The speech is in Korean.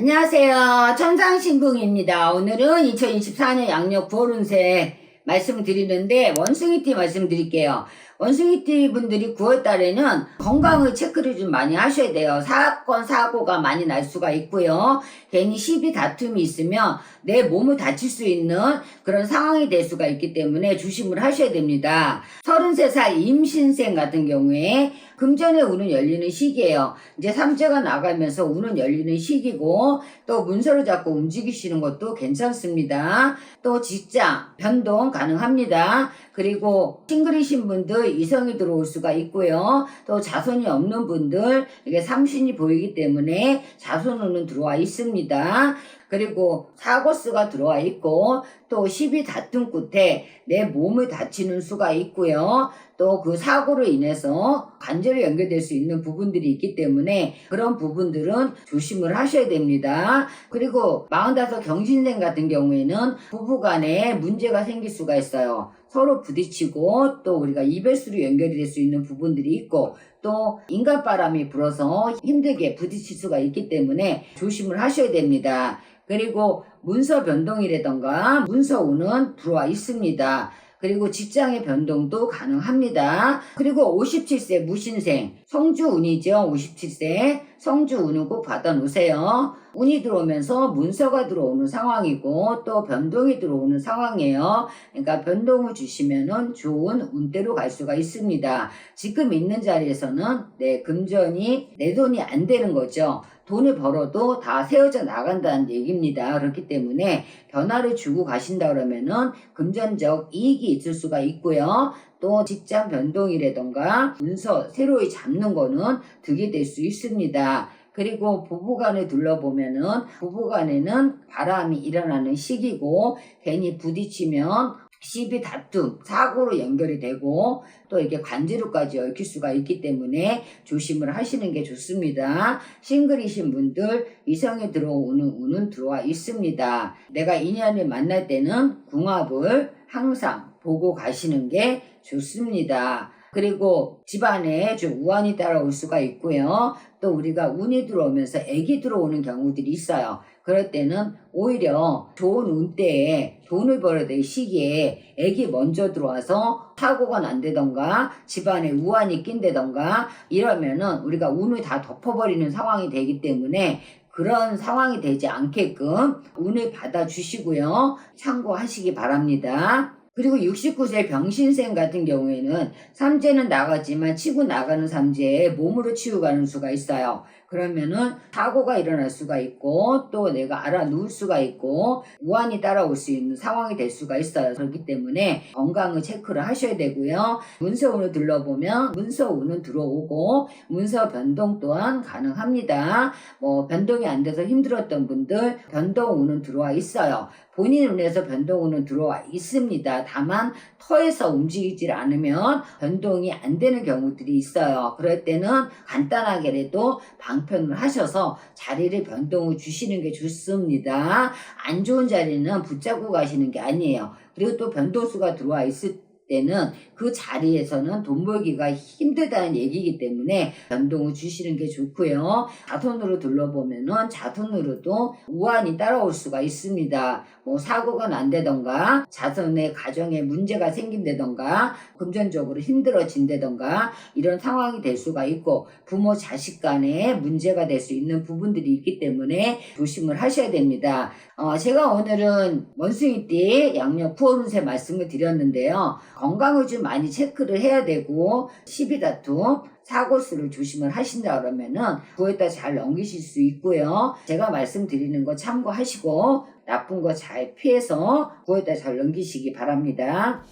안녕하세요. 천상신궁입니다. 오늘은 2024년 양력 9월 운세 말씀드리는데 원숭이띠 말씀드릴게요. 원숭이띠 분들이 9월 달에는 건강을 체크를 좀 많이 하셔야 돼요. 사건, 사고가 많이 날 수가 있고요. 괜히 시비 다툼이 있으면 내 몸을 다칠 수 있는 그런 상황이 될 수가 있기 때문에 조심을 하셔야 됩니다. 33살 임신생 같은 경우에 금전의 운은 열리는 시기예요. 이제 삼재가 나가면서 운은 열리는 시기고 또 문서를 잡고 움직이시는 것도 괜찮습니다. 또 직장 변동 가능합니다. 그리고 싱글이신 분들 이성이 들어올 수가 있고요. 또 자손이 없는 분들 이게 삼신이 보이기 때문에 자손운은 들어와 있습니다. 그리고 사고수가 들어와 있고 또 시비 다툼 끝에 내 몸을 다치는 수가 있고요. 또 그 사고로 인해서 관절이 연결될 수 있는 부분들이 있기 때문에 그런 부분들은 조심을 하셔야 됩니다. 그리고 45 경신생 같은 경우에는 부부간에 문제가 생길 수가 있어요. 서로 부딪히고 또 우리가 이별수로 연결이 될 수 있는 부분들이 있고 또 인간바람이 불어서 힘들게 부딪힐 수가 있기 때문에 조심을 하셔야 됩니다. 그리고 문서 변동이라던가 문서운은 들어와 있습니다. 그리고 직장의 변동도 가능합니다. 그리고 57세 무신생, 성주운이죠. 57세. 성주운은 꼭 받아놓으세요. 운이 들어오면서 문서가 들어오는 상황이고 또 변동이 들어오는 상황이에요. 그러니까 변동을 주시면은 좋은 운대로 갈 수가 있습니다. 지금 있는 자리에서는 내 금전이 내 돈이 안 되는 거죠. 돈을 벌어도 다 세워져 나간다는 얘기입니다. 그렇기 때문에 변화를 주고 가신다 그러면은 금전적 이익이 있을 수가 있고요. 또 직장 변동이라던가 문서 새로이 잡는 거는 득이 될 수 있습니다. 그리고 부부간에 둘러보면은 부부간에는 바람이 일어나는 시기고 괜히 부딪히면 시비 다툼, 사고로 연결이 되고 또 이게 관제로까지 얽힐 수가 있기 때문에 조심을 하시는 게 좋습니다. 싱글이신 분들 이성이 들어오는 운은 들어와 있습니다. 내가 인연을 만날 때는 궁합을 항상 보고 가시는 게 좋습니다. 그리고 집안에 좀 우환이 따라올 수가 있고요. 또 우리가 운이 들어오면서 애기 들어오는 경우들이 있어요. 그럴 때는 오히려 좋은 운때에 돈을 벌어야 될 시기에 애기 먼저 들어와서 사고가 난다던가 집안에 우환이 낀다던가 이러면은 우리가 운을 다 덮어버리는 상황이 되기 때문에 그런 상황이 되지 않게끔 운을 받아주시고요. 참고하시기 바랍니다. 그리고 69세 병신생 같은 경우에는 삼재는 나가지만 치고 나가는 삼재에 몸으로 치고 가는 수가 있어요. 그러면은 사고가 일어날 수가 있고 또 내가 알아 누울 수가 있고 우환이 따라올 수 있는 상황이 될 수가 있어요. 그렇기 때문에 건강을 체크를 하셔야 되고요. 문서운을 둘러보면 문서운은 들어오고 문서 변동 또한 가능합니다. 뭐 변동이 안 돼서 힘들었던 분들 변동운은 들어와 있어요. 본인 운에서 변동운은 들어와 있습니다. 다만 터에서 움직이질 않으면 변동이 안 되는 경우들이 있어요. 그럴 때는 간단하게라도 방 편을 하셔서 자리를 변동을 주시는 게 좋습니다. 안 좋은 자리는 붙잡고 가시는 게 아니에요. 그리고 또 변동수가 들어와 있을 때는 그 자리에서는 돈 벌기가 힘들다는 얘기이기 때문에 변동을 주시는 게 좋고요. 자손으로 둘러보면은 자손으로도 우환이 따라올 수가 있습니다. 뭐 사고가 난다던가 자손의 가정에 문제가 생긴다던가 금전적으로 힘들어진다던가 이런 상황이 될 수가 있고 부모 자식 간에 문제가 될 수 있는 부분들이 있기 때문에 조심을 하셔야 됩니다. 어, 제가 오늘은 원숭이띠 양력 푸어운세 말씀을 드렸는데요. 건강을 좀 많이 체크를 해야 되고 시비다툼 사고수를 조심을 하신다 그러면은 9월달 잘 넘기실 수 있고요. 제가 말씀드리는 거 참고하시고 나쁜 거 잘 피해서 9월달 잘 넘기시기 바랍니다.